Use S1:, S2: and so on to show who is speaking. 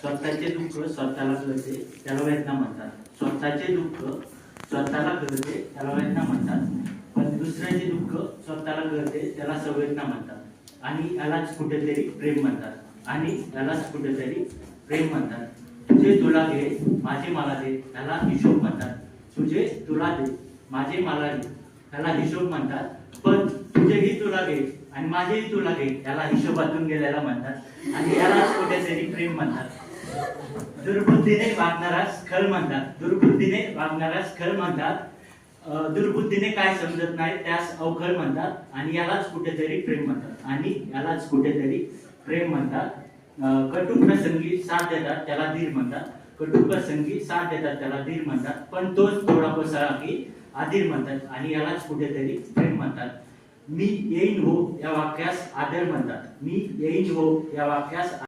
S1: स्वतःचे दुःख स्वतःला कळते त्याला वेदना म्हणतात. स्वतःचे दुःख स्वतःला कळते त्याला वेदना म्हणतात. पण दुसऱ्याचे दुःख स्वतःला कळते त्याला संवेदना म्हणतात. आणि यालाच कुठेतरी प्रेम म्हणतात. आणि यालाच कुठेतरी प्रेम म्हणतात. तुझे तुला घे माझे मला दे त्याला हिशोब म्हणतात. तुझे तुला दे माझे मला दे त्याला हिशोब म्हणतात. पण तुला घे आणि माझेही तुला घे त्याला हिशोबातून गेलेला म्हणतात. आणि यालाच कुठेतरी प्रेम म्हणतात. दुर्बुद्धीने वागणारास खल म्हणतात. दुर्बुद्धीने वागणारास खल म्हणतात. दुर्बुद्धीने काय समजत नाही त्यास अवखळ म्हणतात. आणि यालाच कुठेतरी प्रेम म्हणतात. आणि यालाच कुठेतरी प्रेम म्हणतात. कटू प्रसंगी साथ देतात त्याला धीर म्हणतात. कटू प्रसंगी साथ देतात त्याला धीर म्हणतात. पण तोच थोडा कोसळा की आधीर म्हणतात. आणि यालाच कुठेतरी प्रेम म्हणतात. मी येईन हो या वाक्यास आदर म्हणतात. मी येईन हो या वाक्यास